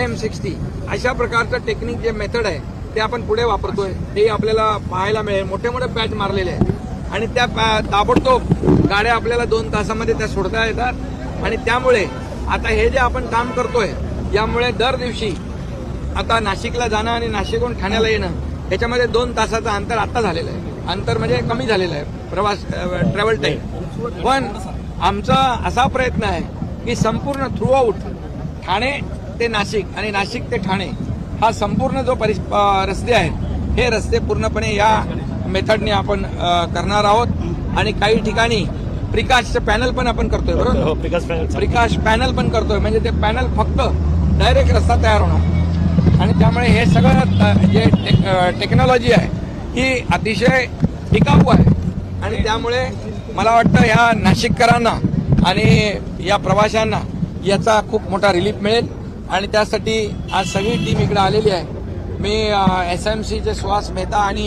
M sixty अशा प्रकारचं technique जे मेथड आहे ते आपण पुढे वापरतोय. ते आपल्याला पाहायला मिळेल. मोठे मोठे पॅच मारलेले आहेत. आणि त्या पॅ- ताबडतोब गाड्या आपल्याला दोन तासामध्ये त्या सोडता येतात. आणि त्यामुळे आता हे जे आपण काम करतोय यामुळे दर दिवशी आता नाशिकला जाणं आणि नाशिकहून ठाण्याला येणं याच्यामध्ये दोन तासाचं अंतर आता झालेलं आहे. अंतर म्हणजे कमी झालेलं आहे. प्रवास ट्रॅव्हल टाईम पण आमचा असा प्रयत्न आहे की संपूर्ण थ्रूआउट ठाणे ते नाशिक आणि नाशिक ते ठाणे हा संपूर्ण जो परिस अ, रस्ते आहेत हे रस्ते पूर्णपणे या मेथडने आपण करणार आहोत. आणि काही ठिकाणी प्रिकाशचं पॅनल पण आपण करतोय बरोबर? हो पॅनल प्रकाश पॅनल पण करतोय. म्हणजे ते पॅनल फक्त डायरेक्ट रस्ता तयार होणार. आणि त्यामुळे हे सगळं जे टेक्नॉलॉजी आहे ही अतिशय टिकाऊ आहे. आणि त्यामुळे मला वाटतं ह्या नाशिककरांना आणि या प्रवाशांना याचा खूप मोठा रिलीफ मिळेल. आणि त्यासाठी आज सगळी टीम इकडे आलेली आहे. मी एस एम सीचे सुहास मेहता आणि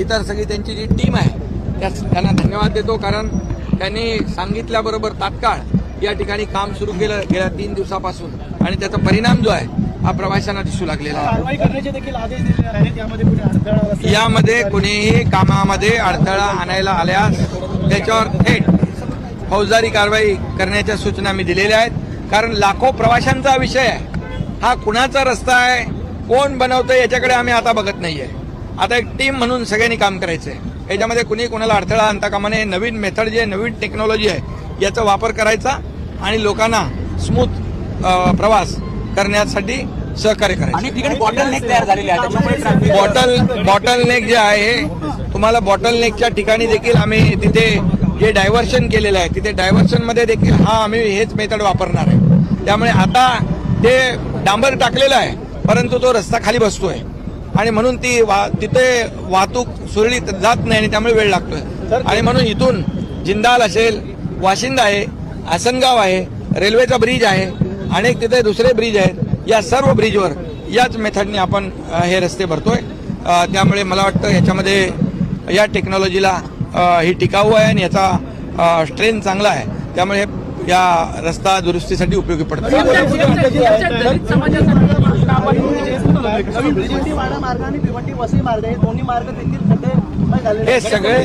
इतर सगळी त्यांची जी टीम आहे त्यास त्यांना धन्यवाद देतो. कारण त्यांनी सांगितल्याबरोबर तात्काळ या ठिकाणी काम सुरू केलं गेल्या तीन दिवसापासून. आणि त्याचा परिणाम जो आहे हा प्रवाशांना दिसू लागलेला आहे. यामध्ये कुणीही कामामध्ये अडथळा आणायला आल्यास त्याच्यावर थेट फौजदारी कारवाई करण्याच्या सूचना मी दिलेल्या आहेत. कारण लाखो प्रवाशांचा विषय आहे. हा कुणाचा रस्ता आहे? कोण बनवतंय? याच्याकडे आम्ही आता बघत नाहीये. आता एक टीम म्हणून सगळ्यांनी काम करायचंय. याच्यामध्ये कुणी कोणाला अडथळा आणता कामा नये. नवीन मेथड जी आहे नवीन टेक्नॉलॉजी आहे याचा वापर करायचा आणि लोकांना स्मूथ प्रवास करण्यासाठी सहकार्य करायचं. बॉटल नेक तयार झालेले आहे. बॉटल बॉटल नेक जे आहे तुम्हाला बॉटल नेकच्या ठिकाणी देखील आम्ही तिथे जे डायव्हर्शन केलेलं आहे तिथे डायव्हर्शनमध्ये देखील हा आम्ही हेच मेथड वापरणार आहे. त्यामुळे आता ते डांबर टाकलेलं आहे परंतु तो रस्ता खाली बसतोय. आणि म्हणून ती वा तिथे वाहतूक सुरळीत जात नाही आणि त्यामुळे वेळ लागतोय. आणि म्हणून इथून जिंदाल असेल वाशिंद आहे आसनगाव आहे रेल्वेचा ब्रिज आहे अनेक तिथे दुसरे ब्रिज आहेत. या सर्व ब्रिजवर याच मेथडने आपण हे रस्ते भरतोय. त्यामुळे मला वाटतं याच्यामध्ये या टेक्नॉलॉजीला ही टिकाऊ आहे आणि याचा स्ट्रेंथ चांगला आहे. त्यामुळे हे या रस्ता दुरुस्तीसाठी उपयोगी पडतो हे सगळे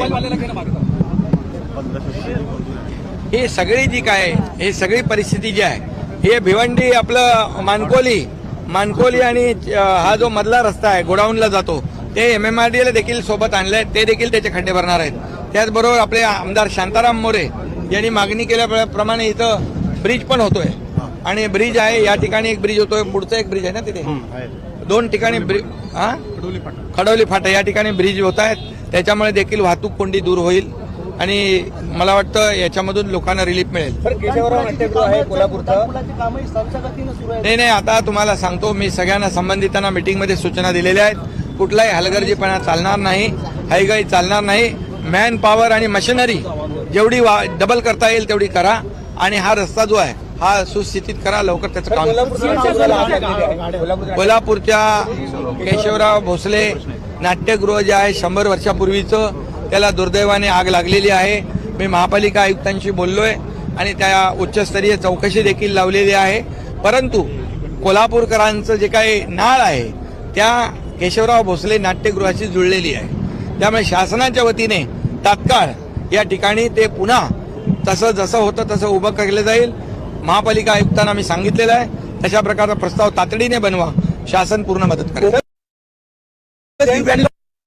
ही सगळी जी काय हे सगळी परिस्थिती जी आहे हे भिवंडी आपलं मानकोली मानकोली आणि हा जो मधला रस्ता आहे गोडाऊनला जातो ते एम एम आर डी देखील सोबत आणले ते देखील त्याचे खड्डे भरणार आहेत. त्याचबरोबर आपले आमदार शांताराम मोरे यांनी मागणी केल्याप्रमाणे इथं ब्रिज पण होतोय. आणि ब्रिज आहे या ठिकाणी एक ब्रिज होतोय पुढचा एक ब्रिज आहे ना तिथे? दोन ठिकाणी ब्रिज हा? खडवली फाटा. या ठिकाणी ब्रिज होत आहेत. त्याच्यामुळे देखील वाहतूक कोंडी दूर होईल. आणि मला वाटतं याच्यामधून लोकांना रिलीफ मिळेल. केशवराव नाट्यगृह आहे कोल्हापूरचं. मुलाची कामही गतीनं सुरू आहे नाही नाही आता तुम्हाला सांगतो मी सगळ्यांना संबंधितांना मीटिंगमध्ये सूचना दिलेल्या आहेत. कुठलाही हलगर्जीपणा चालणार नाही हायगाई चालणार नाही. मॅन पॉवर आणि मशिनरी जेवढी वा डबल करता येईल तेवढी करा. आणि हा रस्ता जो आहे हा सुस्थितीत करा लवकर त्याचं काम कोल्हापूरच्या केशवराव भोसले नाट्यगृह जे आहे शंभर वर्षापूर्वीचं त्याला दुर्दैवाने आग लागलेली आहे. मी महापालिका आयुक्तांशी बोललोय आणि त्या उच्चस्तरीय चौकशी देखील लावलेली आहे. परंतु कोल्हापूरकरांचं जे काही नाळ आहे त्या केशवराव भोसले नाट्यगृहाशी जुळलेली आहे. त्यामुळे शासनाच्या वतीने तात्काळ या ठिकाणी ते पुन्हा तसं जसं होतं तसं उभं केलं जाईल. महापालिका आयुक्तांना मी सांगितलेलं आहे. तशा प्रकारचा प्रस्ताव तातडीने बनवा. शासन पूर्ण मदत करेल.